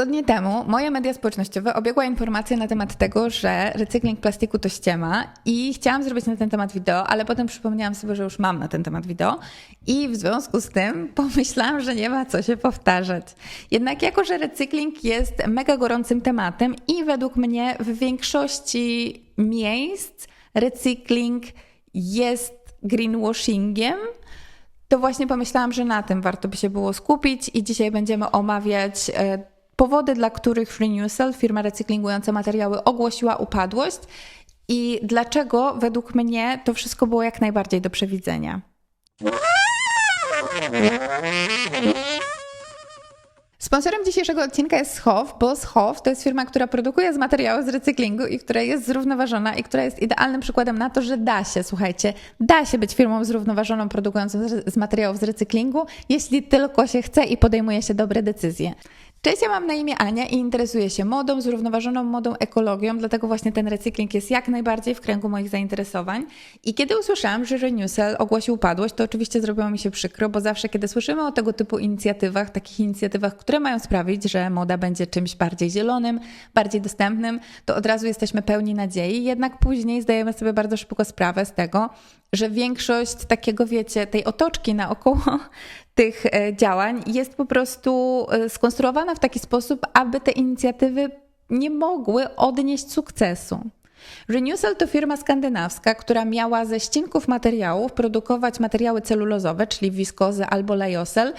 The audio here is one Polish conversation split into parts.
tygodnie temu moje media społecznościowe obiegła informacja na temat tego, że recykling plastiku to ściema i chciałam zrobić na ten temat wideo, ale potem przypomniałam sobie, że już mam na ten temat wideo i w związku z tym pomyślałam, że nie ma co się powtarzać. Jednak jako, że recykling jest mega gorącym tematem i według mnie w większości miejsc recykling jest greenwashingiem, to właśnie pomyślałam, że na tym warto by się było skupić i dzisiaj będziemy omawiać e, powody, dla których Renewcell, firma recyklingująca materiały, ogłosiła upadłość i dlaczego według mnie to wszystko było jak najbardziej do przewidzenia. Sponsorem dzisiejszego odcinka jest Schow, bo Schow to jest firma, która produkuje z materiału z recyklingu i która jest zrównoważona i która jest idealnym przykładem na to, że da się, słuchajcie, da się być firmą zrównoważoną, produkującą z materiałów z recyklingu, jeśli tylko się chce i podejmuje się dobre decyzje. Cześć, ja mam na imię Ania i interesuję się modą, zrównoważoną modą, ekologią, dlatego właśnie ten recykling jest jak najbardziej w kręgu moich zainteresowań. I kiedy usłyszałam, że Renewcell ogłosił upadłość, to oczywiście zrobiło mi się przykro, bo zawsze kiedy słyszymy o tego typu inicjatywach, takich inicjatywach, które mają sprawić, że moda będzie czymś bardziej zielonym, bardziej dostępnym, to od razu jesteśmy pełni nadziei, jednak później zdajemy sobie bardzo szybko sprawę z tego, że większość takiego, wiecie, tej otoczki naokoło tych e, działań jest po prostu e, skonstruowana w taki sposób, aby te inicjatywy nie mogły odnieść sukcesu. Renewcell to firma skandynawska, która miała ze ścinków materiałów produkować materiały celulozowe, czyli wiskozę albo lajosel.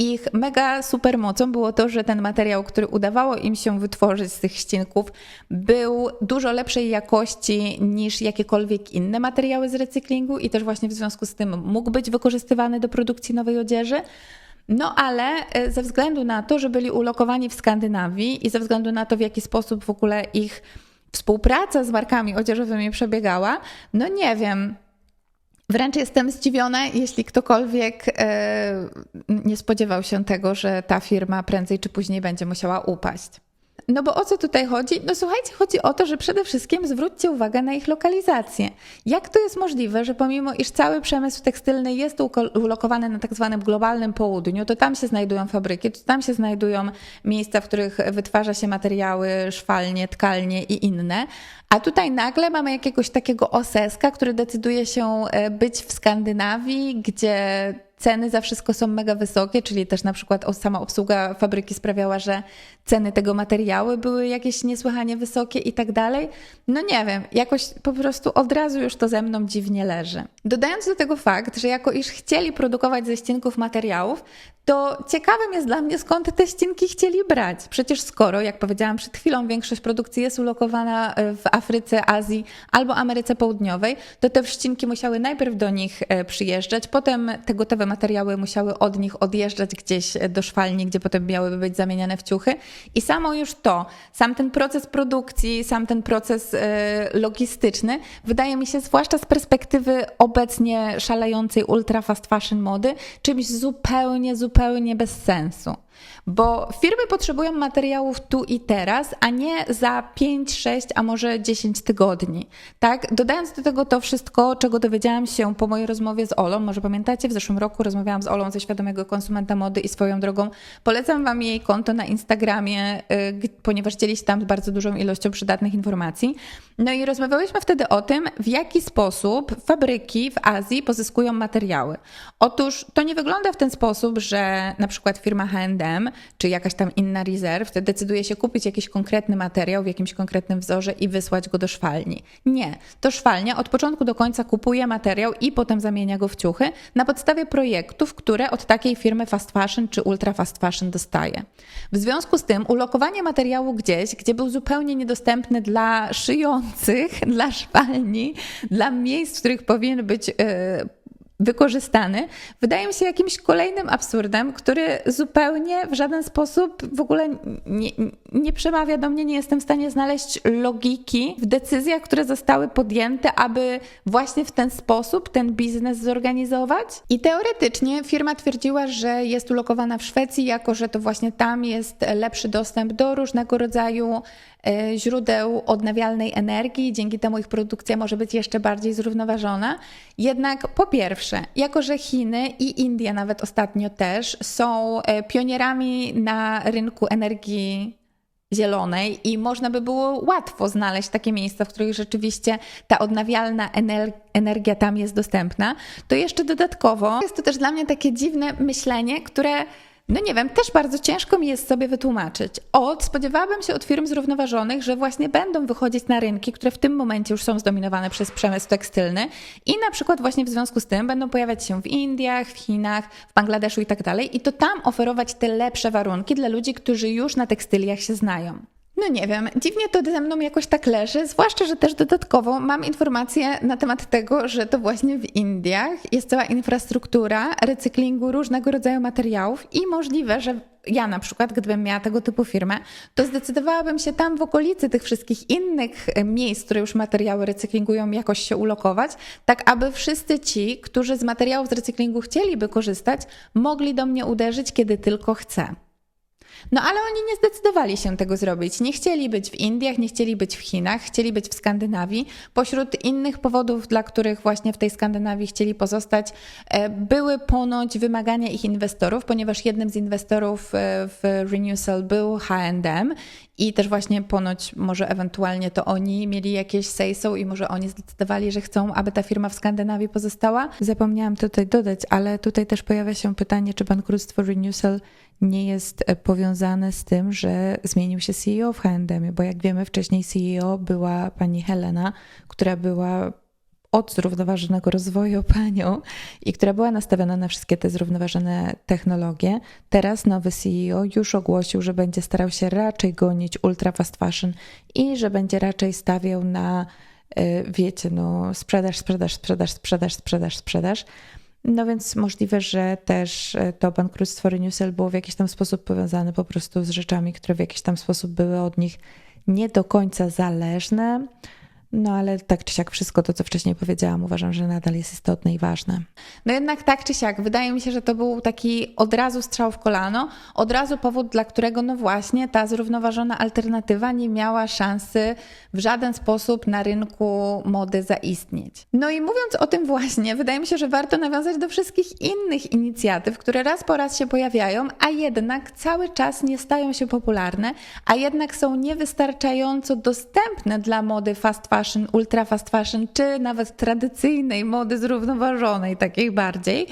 Ich mega super mocą było to, że ten materiał, który udawało im się wytworzyć z tych ścinków, był dużo lepszej jakości niż jakiekolwiek inne materiały z recyklingu i też właśnie w związku z tym mógł być wykorzystywany do produkcji nowej odzieży. No ale e, ze względu na to, że byli ulokowani w Skandynawii i ze względu na to, w jaki sposób w ogóle ich współpraca z markami odzieżowymi przebiegała, no nie wiem. Wręcz jestem zdziwiona, jeśli ktokolwiek e, nie spodziewał się tego, że ta firma prędzej czy później będzie musiała upaść. No bo o co tutaj chodzi? No słuchajcie, chodzi o to, że przede wszystkim zwróćcie uwagę na ich lokalizację. Jak to jest możliwe, że pomimo iż cały przemysł tekstylny jest ulokowany na tak zwanym globalnym południu, to tam się znajdują fabryki, to tam się znajdują miejsca, w których wytwarza się materiały, szwalnie, tkalnie i inne, a tutaj nagle mamy jakiegoś takiego oseska, który decyduje się e, być w Skandynawii, gdzie ceny za wszystko są mega wysokie, czyli też na przykład sama obsługa fabryki sprawiała, że ceny tego materiału były jakieś niesłychanie wysokie i tak dalej. No nie wiem, jakoś po prostu od razu już to ze mną dziwnie leży. Dodając do tego fakt, że jako iż chcieli produkować ze ścinków materiałów, to ciekawym jest dla mnie, skąd te ścinki chcieli brać. Przecież skoro, jak powiedziałam przed chwilą, większość produkcji jest ulokowana e, w Afryce, Azji albo Ameryce Południowej, to te ścinki musiały najpierw do nich e, przyjeżdżać, potem te gotowe materiały musiały od nich odjeżdżać gdzieś do szwalni, gdzie potem miałyby być zamieniane w ciuchy. I samo już to, sam ten proces produkcji, sam ten proces e, logistyczny, wydaje mi się, zwłaszcza z perspektywy obecnie szalejącej ultra fast fashion mody, czymś zupełnie, zupełnie bez sensu. Bo firmy potrzebują materiałów tu i teraz, a nie za 5, 6, a może 10 tygodni. Tak? Dodając do tego to wszystko, czego dowiedziałam się po mojej rozmowie z Olą, może pamiętacie, w zeszłym roku rozmawiałam z Olą ze świadomego konsumenta mody i swoją drogą polecam Wam jej konto na Instagramie, yy, ponieważ dzieli się tam z bardzo dużą ilością przydatnych informacji. No i rozmawiałyśmy wtedy o tym, w jaki sposób fabryki w Azji pozyskują materiały. Otóż to nie wygląda w ten sposób, że na przykład firma H&M czy jakaś tam inna rezerw, decyduje się kupić jakiś konkretny materiał w jakimś konkretnym wzorze i wysłać go do szwalni. Nie. To szwalnia od początku do końca kupuje materiał i potem zamienia go w ciuchy na podstawie projektów, które od takiej firmy fast fashion czy ultra fast fashion dostaje. W związku z tym ulokowanie materiału gdzieś, gdzie był zupełnie niedostępny dla szyjących, dla szwalni, dla miejsc, w których powinien być yy, wykorzystany, wydaje mi się jakimś kolejnym absurdem, który zupełnie w żaden sposób w ogóle nie, nie przemawia do mnie, nie jestem w stanie znaleźć logiki w decyzjach, które zostały podjęte, aby właśnie w ten sposób ten biznes zorganizować. I teoretycznie firma twierdziła, że jest ulokowana w Szwecji, jako że to właśnie tam jest lepszy dostęp do różnego rodzaju źródeł odnawialnej energii, dzięki temu ich produkcja może być jeszcze bardziej zrównoważona. Jednak po pierwsze, jako że Chiny i Indie nawet ostatnio też są e, pionierami na rynku energii zielonej i można by było łatwo znaleźć takie miejsca, w których rzeczywiście ta odnawialna energia tam jest dostępna, to jeszcze dodatkowo jest to też dla mnie takie dziwne myślenie, które no nie wiem, też bardzo ciężko mi jest sobie wytłumaczyć. Od spodziewałabym się od firm zrównoważonych, że właśnie będą wychodzić na rynki, które w tym momencie już są zdominowane przez przemysł tekstylny i na przykład właśnie w związku z tym będą pojawiać się w Indiach, w Chinach, w Bangladeszu i tak dalej i to tam oferować te lepsze warunki dla ludzi, którzy już na tekstyliach się znają. No nie wiem, dziwnie to ze mną jakoś tak leży, zwłaszcza, że też dodatkowo mam informacje na temat tego, że to właśnie w Indiach jest cała infrastruktura recyklingu różnego rodzaju materiałów i możliwe, że ja na przykład, gdybym miała tego typu firmę, to zdecydowałabym się tam w okolicy tych wszystkich innych miejsc, które już materiały recyklingują, jakoś się ulokować, tak aby wszyscy ci, którzy z materiałów z recyklingu chcieliby korzystać, mogli do mnie uderzyć, kiedy tylko chcę. No ale oni nie zdecydowali się tego zrobić. Nie chcieli być w Indiach, nie chcieli być w Chinach, chcieli być w Skandynawii. Pośród innych powodów, dla których właśnie w tej Skandynawii chcieli pozostać, e, były ponoć wymagania ich inwestorów, ponieważ jednym z inwestorów e, w Renewcell był H&M i też właśnie ponoć może ewentualnie to oni mieli jakieś so i może oni zdecydowali, że chcą, aby ta firma w Skandynawii pozostała. Zapomniałam tutaj dodać, ale tutaj też pojawia się pytanie, czy bankructwo Renewcell nie jest e, powiązane z tym, że zmienił się CEO w H&M, bo jak wiemy wcześniej CEO była pani Helena, która była od zrównoważonego rozwoju panią i która była nastawiona na wszystkie te zrównoważone technologie. Teraz nowy CEO już ogłosił, że będzie starał się raczej gonić ultra fast fashion i że będzie raczej stawiał na, e, wiecie, no sprzedaż, sprzedaż, sprzedaż, sprzedaż, sprzedaż, sprzedaż. No więc możliwe, że też e, to bankructwo Renewcell było w jakiś tam sposób powiązane po prostu z rzeczami, które w jakiś tam sposób były od nich nie do końca zależne. No ale tak czy siak wszystko to, co wcześniej powiedziałam, uważam, że nadal jest istotne i ważne. No jednak tak czy siak, wydaje mi się, że to był taki od razu strzał w kolano, od razu powód, dla którego no właśnie ta zrównoważona alternatywa nie miała szansy w żaden sposób na rynku mody zaistnieć. No i mówiąc o tym właśnie, wydaje mi się, że warto nawiązać do wszystkich innych inicjatyw, które raz po raz się pojawiają, a jednak cały czas nie stają się popularne, a jednak są niewystarczająco dostępne dla mody fast fashion fashion, ultra fast fashion, czy nawet tradycyjnej mody zrównoważonej, takiej bardziej.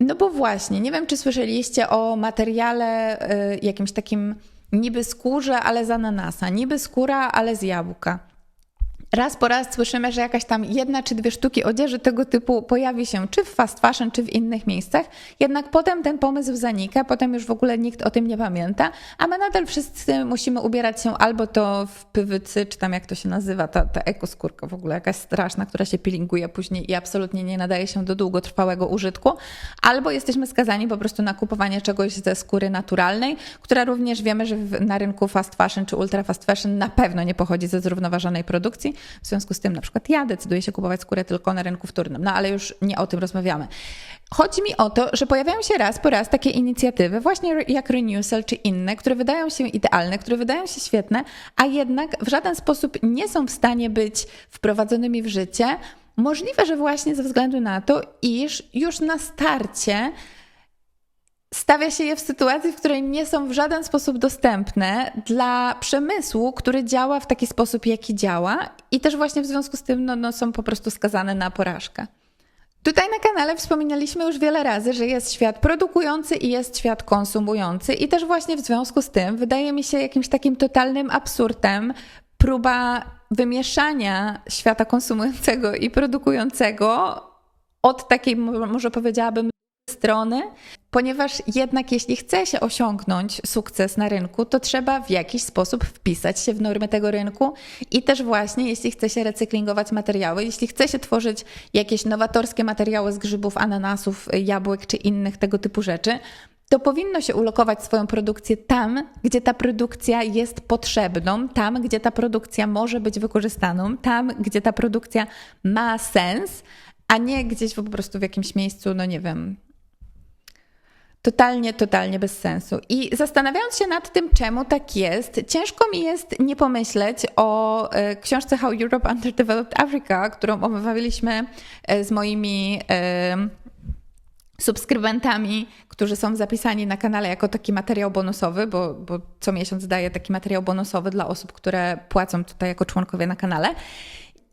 No bo właśnie, nie wiem, czy słyszeliście o materiale y, jakimś takim niby skórze, ale z ananasa, niby skóra, ale z jabłka raz po raz słyszymy, że jakaś tam jedna czy dwie sztuki odzieży tego typu pojawi się czy w fast fashion, czy w innych miejscach, jednak potem ten pomysł zanika, potem już w ogóle nikt o tym nie pamięta, a my nadal wszyscy musimy ubierać się albo to w pywycy, czy tam jak to się nazywa, ta, ta ekoskórka w ogóle jakaś straszna, która się pilinguje później i absolutnie nie nadaje się do długotrwałego użytku, albo jesteśmy skazani po prostu na kupowanie czegoś ze skóry naturalnej, która również wiemy, że na rynku fast fashion czy ultra fast fashion na pewno nie pochodzi ze zrównoważonej produkcji, w związku z tym na przykład ja decyduję się kupować skórę tylko na rynku wtórnym, no ale już nie o tym rozmawiamy. Chodzi mi o to, że pojawiają się raz po raz takie inicjatywy, właśnie jak Renewcell czy inne, które wydają się idealne, które wydają się świetne, a jednak w żaden sposób nie są w stanie być wprowadzonymi w życie. Możliwe, że właśnie ze względu na to, iż już na starcie stawia się je w sytuacji, w której nie są w żaden sposób dostępne dla przemysłu, który działa w taki sposób, jaki działa, i też właśnie w związku z tym no, no, są po prostu skazane na porażkę. Tutaj na kanale wspominaliśmy już wiele razy, że jest świat produkujący i jest świat konsumujący, i też właśnie w związku z tym wydaje mi się jakimś takim totalnym absurdem próba wymieszania świata konsumującego i produkującego od takiej, może powiedziałabym, strony, ponieważ jednak jeśli chce się osiągnąć sukces na rynku, to trzeba w jakiś sposób wpisać się w normy tego rynku i też właśnie jeśli chce się recyklingować materiały, jeśli chce się tworzyć jakieś nowatorskie materiały z grzybów, ananasów, jabłek czy innych tego typu rzeczy, to powinno się ulokować swoją produkcję tam, gdzie ta produkcja jest potrzebną, tam, gdzie ta produkcja może być wykorzystaną, tam, gdzie ta produkcja ma sens, a nie gdzieś po prostu w jakimś miejscu, no nie wiem, Totalnie, totalnie bez sensu. I zastanawiając się nad tym, czemu tak jest, ciężko mi jest nie pomyśleć o e, książce How Europe Underdeveloped Africa, którą omawialiśmy e, z moimi e, subskrybentami, którzy są zapisani na kanale jako taki materiał bonusowy, bo, bo co miesiąc daję taki materiał bonusowy dla osób, które płacą tutaj jako członkowie na kanale.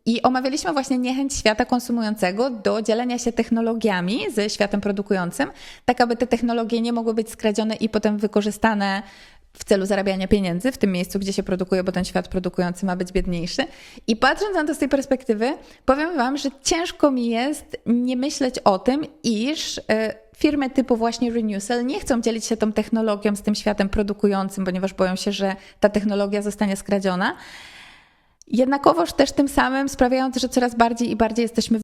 I omawialiśmy właśnie niechęć świata konsumującego do dzielenia się technologiami ze światem produkującym, tak aby te technologie nie mogły być skradzione i potem wykorzystane w celu zarabiania pieniędzy w tym miejscu, gdzie się produkuje, bo ten świat produkujący ma być biedniejszy. I patrząc na to z tej perspektywy, powiem Wam, że ciężko mi jest nie myśleć o tym, iż. Yy, firmy typu właśnie Renewcell nie chcą dzielić się tą technologią z tym światem produkującym, ponieważ boją się, że ta technologia zostanie skradziona. Jednakowoż też tym samym sprawiają, że coraz bardziej i bardziej jesteśmy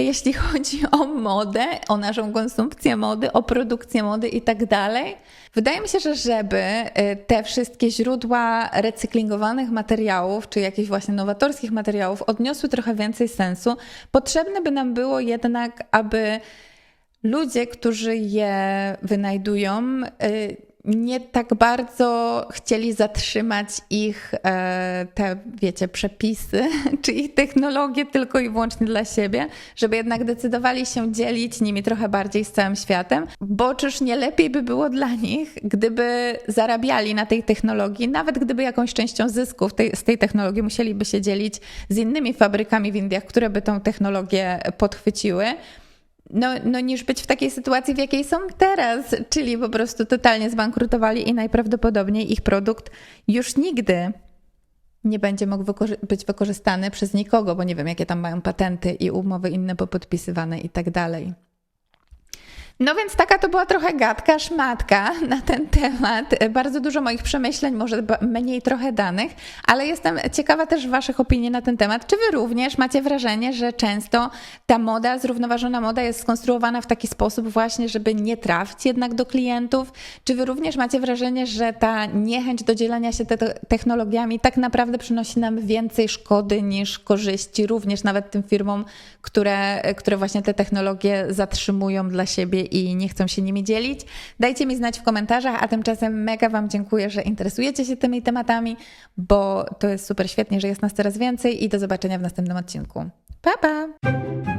jeśli chodzi o modę, o naszą konsumpcję mody, o produkcję mody i tak dalej. Wydaje mi się, że żeby y, te wszystkie źródła recyklingowanych materiałów, czy jakichś właśnie nowatorskich materiałów odniosły trochę więcej sensu, potrzebne by nam było jednak, aby ludzie, którzy je wynajdują, y, nie tak bardzo chcieli zatrzymać ich e, te, wiecie, przepisy czy ich technologie tylko i wyłącznie dla siebie, żeby jednak decydowali się dzielić nimi trochę bardziej z całym światem, bo czyż nie lepiej by było dla nich, gdyby zarabiali na tej technologii, nawet gdyby jakąś częścią zysków tej, z tej technologii musieliby się dzielić z innymi fabrykami w Indiach, które by tą technologię podchwyciły no, no niż być w takiej sytuacji, w jakiej są teraz, czyli po prostu totalnie zbankrutowali i najprawdopodobniej ich produkt już nigdy nie będzie mógł wykorzy być wykorzystany przez nikogo, bo nie wiem, jakie tam mają patenty i umowy inne popodpisywane i tak dalej. No więc taka to była trochę gadka, szmatka na ten temat. Bardzo dużo moich przemyśleń, może mniej trochę danych, ale jestem ciekawa też Waszych opinii na ten temat. Czy Wy również macie wrażenie, że często ta moda, zrównoważona moda jest skonstruowana w taki sposób właśnie, żeby nie trafić jednak do klientów? Czy Wy również macie wrażenie, że ta niechęć do dzielenia się te technologiami tak naprawdę przynosi nam więcej szkody niż korzyści, również nawet tym firmom, które, które właśnie te technologie zatrzymują dla siebie i nie chcą się nimi dzielić. Dajcie mi znać w komentarzach, a tymczasem mega Wam dziękuję, że interesujecie się tymi tematami, bo to jest super świetnie, że jest nas coraz więcej i do zobaczenia w następnym odcinku. Pa, pa!